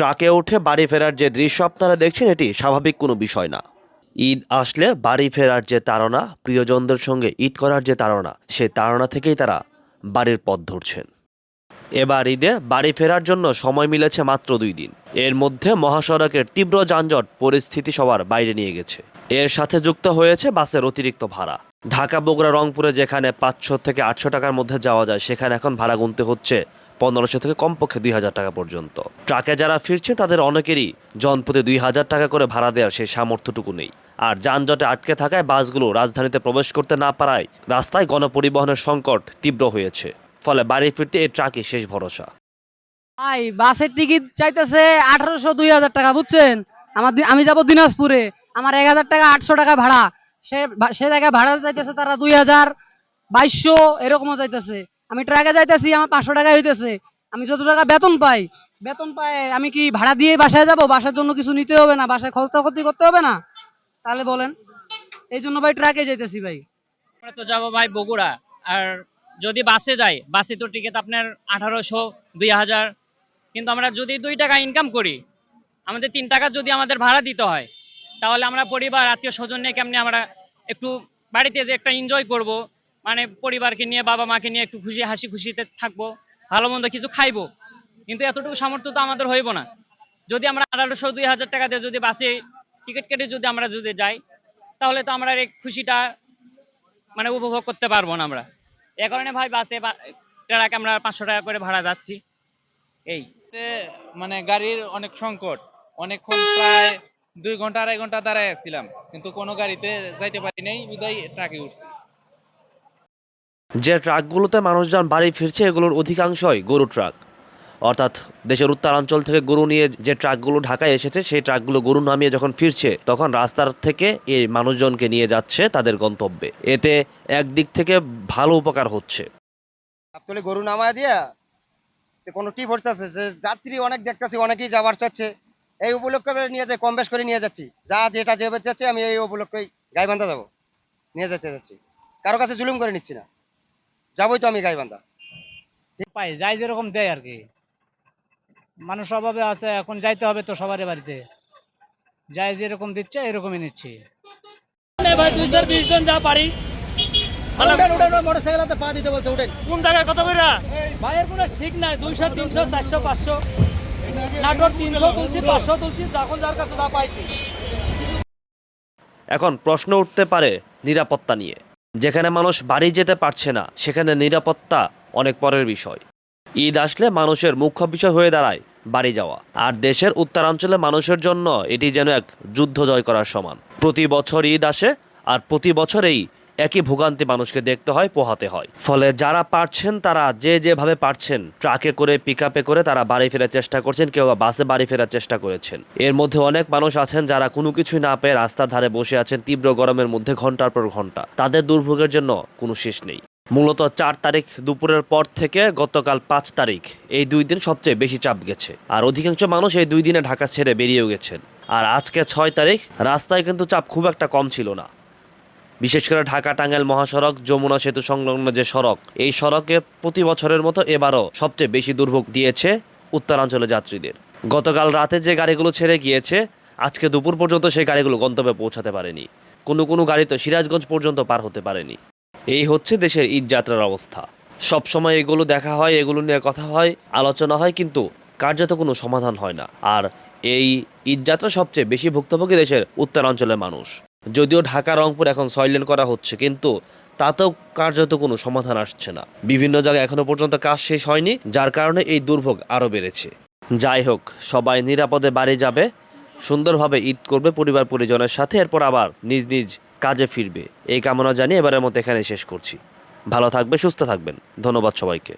ট্রাকে উঠে বাড়ি ফেরার যে দৃশ্য আপনারা দেখছেন, এটি স্বাভাবিক কোনো বিষয় না। ঈদ আসলে বাড়ি ফেরার যে তাড়না, প্রিয়জনদের সঙ্গে ঈদ করার যে তাড়না, সে তাড়না থেকেই তারা বাড়ির পথ ধরছেন। এবার ঈদে বাড়ি ফেরার জন্য সময় মিলেছে মাত্র দুই দিন। এর মধ্যে মহাসড়কের তীব্র যানজট পরিস্থিতি সবার বাইরে নিয়ে গেছে। এর সাথে যুক্ত হয়েছে বাসের অতিরিক্ত ভাড়া। ঢাকা, বগুড়া, রংপুরে যেখানে পাঁচশো থেকে আটশো টাকার মধ্যে যাওয়া যায়, সেখানে এখন ভাড়া গুনতে হচ্ছে পনেরোশো থেকে কমপক্ষে দুই হাজার টাকা পর্যন্ত। ট্রাকে যারা ফিরছে, তাদের অনেকেরই জনপ্রতি দুই হাজার টাকা করে ভাড়া দেওয়ার সেই সামর্থ্যটুকু নেই। আর যানজটে আটকে থাকায় বাসগুলো রাজধানীতে প্রবেশ করতে না পারায় রাস্তায় গণপরিবহনের সংকট তীব্র হয়েছে। ফলে বাড়ি ফিরতে এই ট্রাকই শেষ ভরসা। ভাই, বাসের টিকিট চাইতেছে আঠারোশো দুই হাজার টাকা, বুঝছেন? আমার আমি যাব দিনাজপুরে। আমার এক হাজার টাকা, আটশো টাকা ভাড়া। সে সে জায়গায় ভাড়া যাইতেছে তারা দুই হাজার বাইশশো এরকমও চাইতেছে আমি ট্রাকে যাইতেছি, আমার পাঁচশো টাকা হইতেছে। আমি যত টাকা বেতন পাই বেতন পাই আমি কি ভাড়া দিয়ে বাসায় যাব? বাসার জন্য কিছু নিতে হবে না, বাসায় খরচাখরচি করতে হবে না? তাহলে বলেন, এই জন্য ভাই ট্রাকে যাইতেছি ভাই। তো যাব ভাই বগুড়া, আর যদি বাসে যাই, বাসে তো টিকিট আপনার আঠারোশো, দুই হাজার। কিন্তু আমরা যদি দুই টাকা ইনকাম করি, আমাদের তিন টাকা যদি আমাদের ভাড়া দিতে হয় তাহলে আমরা পরিবার, আত্মীয় স্বজন নিয়ে কেমনি আমরা একটু বাড়িতে যে একটা এনজয় করব মানে পরিবারকে নিয়ে, বাবা মাকে নিয়ে একটু খুশি, হাসি খুশিতে থাকব, ভালো মন্দ কিছু খাইবো। কিন্তু এতটুকু সামর্থ্য তো আমাদের হইব না। যদি আমরা আঠারোশো, দুই হাজার টাকা দিয়ে যদি বাসে টিকিট কেটে যদি আমরা যদি যাই, তাহলে তো আমরা এই খুশিটা মানে উপভোগ করতে পারব না আমরা। এ কারণে ভাই বাসে ট্রাকে আমরা পাঁচশো টাকা করে ভাড়া যাচ্ছি। এই। মানে গাড়ির অনেক সংকট, অনেকক্ষণ প্রায় দুই ঘণ্টা আড়াই ঘণ্টা দাঁড়ায় আসছিলাম কিন্তু কোনো গাড়িতে যাইতে পারি নাই বিদায় ট্রাকে উঠছি। যে ট্রাকগুলোতে মানুষজন বাড়ি ফিরছে এগুলোর অধিকাংশই গরু ট্রাক। অর্থাৎ দেশের উত্তরাঞ্চল থেকে গরু নিয়ে যে ট্রাকগুলো ঢাকায় এসেছে সেই ট্রাকগুলো গরু নামিয়ে যখন ফিরছে তখন রাস্তার থেকে এই মানুষজনকে নিয়ে যাচ্ছে তাদের গন্তব্যে। এতে একদিক থেকে ভালো উপকার হচ্ছে। গরু নামায় দিয়া তো কোনো টিপ হচ্ছে যে যাত্রী অনেক দেখতেছি অনেকেই যাবার চাচ্ছে। এই উপলক্ষে নিয়ে যাই কম বেশ করে নিয়ে যাচ্ছি। যা যেটা যেভাবে যাচ্ছে আমি এই উপলক্ষে গাইবান্ধা যাব। নিয়ে যেতে যাচ্ছি। কারও কাছে জুলুম করে নিচ্ছি না। যাবোই তো আমি গাই গাইবান্ধা পাই যাই যেরকম দেয় আর কি। মানুষ অভাবে আছে এখন যাইতে হবে তো সবার বাড়িতে। যাই যেরকম দিচ্ছে এরকমই নিচ্ছি। ভাই বিশ জন যা পারি। মোটরসাইকেলাতে পা দিতে বলছে উঠেন। কোন জায়গায় কত করে ভাইয়ের কোনো ঠিক নাই দুইশো তিনশো চারশো পাঁচশো। এখন প্রশ্ন উঠতে পারে নিরাপত্তা নিয়ে। যেখানে মানুষ বাড়ি যেতে পারছে না, সেখানে নিরাপত্তা অনেক পরের বিষয়। ঈদ আসলে মানুষের মুখ্য বিষয় হয়ে দাঁড়ায় বাড়ি যাওয়া। আর দেশের উত্তরাঞ্চলে মানুষের জন্য এটি যেন এক যুদ্ধ জয় করার সমান। প্রতি বছর ঈদ আসে, আর প্রতি বছরেই একই ভোগান্তি মানুষকে দেখতে হয়, পোহাতে হয়। ফলে যারা পারছেন, তারা যে যেভাবে পারছেন, ট্রাকে করে পিক করে তারা বাড়ি ফেরার চেষ্টা করছেন, কেউ বাসে বাড়ি ফেরার চেষ্টা করেছেন। এর মধ্যে অনেক মানুষ আছেন যারা কোনো কিছুই না পেয়ে রাস্তার ধারে বসে আছেন তীব্র গরমের মধ্যে ঘণ্টার পর ঘণ্টা। তাদের দুর্ভোগের জন্য কোনো শেষ নেই। মূলত চার তারিখ দুপুরের পর থেকে গতকাল পাঁচ তারিখ এই দুই দিন সবচেয়ে বেশি চাপ গেছে। আর অধিকাংশ মানুষ এই দুই দিনে ঢাকা ছেড়ে বেরিয়েও গেছেন। আর আজকে ছয় তারিখ রাস্তায় কিন্তু চাপ খুব একটা কম ছিল না। বিশেষ করে ঢাকা টাঙ্গাইল মহাসড়ক, যমুনা সেতু সংলগ্ন যে সড়ক, এই সড়কে প্রতি বছরের মতো এবারও সবচেয়ে বেশি দুর্ভোগ দিয়েছে উত্তরাঞ্চলে যাত্রীদের। গতকাল রাতে যে গাড়িগুলো ছেড়ে গিয়েছে, আজকে দুপুর পর্যন্ত সেই গাড়িগুলো গন্তব্যে পৌঁছাতে পারেনি। কোনো কোনো গাড়ি তো সিরাজগঞ্জ পর্যন্ত পার হতে পারেনি। এই হচ্ছে দেশের ঈদ যাত্রার অবস্থা। সব সময় এগুলো দেখা হয়, এগুলো নিয়ে কথা হয়, আলোচনা হয়, কিন্তু কার্যত কোনো সমাধান হয় না। আর এই ঈদ যাত্রা সবচেয়ে বেশি ভুক্তভোগী দেশের উত্তরাঞ্চলের মানুষ। যদিও ঢাকা, রংপুর এখন সয়লেন করা হচ্ছে, কিন্তু তাতেও কার্যত কোনো সমাধান আসছে না। বিভিন্ন জায়গায় এখনও পর্যন্ত কাজ শেষ হয়নি, যার কারণে এই দুর্ভোগ আরও বেড়েছে। যাই হোক, সবাই নিরাপদে বাড়ি যাবে, সুন্দরভাবে ঈদ করবে পরিবার পরিজনের সাথে, এরপর আবার নিজ নিজ কাজে ফিরবে। এই কামনা জানিয়ে এবারের মতো এখানে শেষ করছি। ভালো থাকবে, সুস্থ থাকবেন। ধন্যবাদ সবাইকে।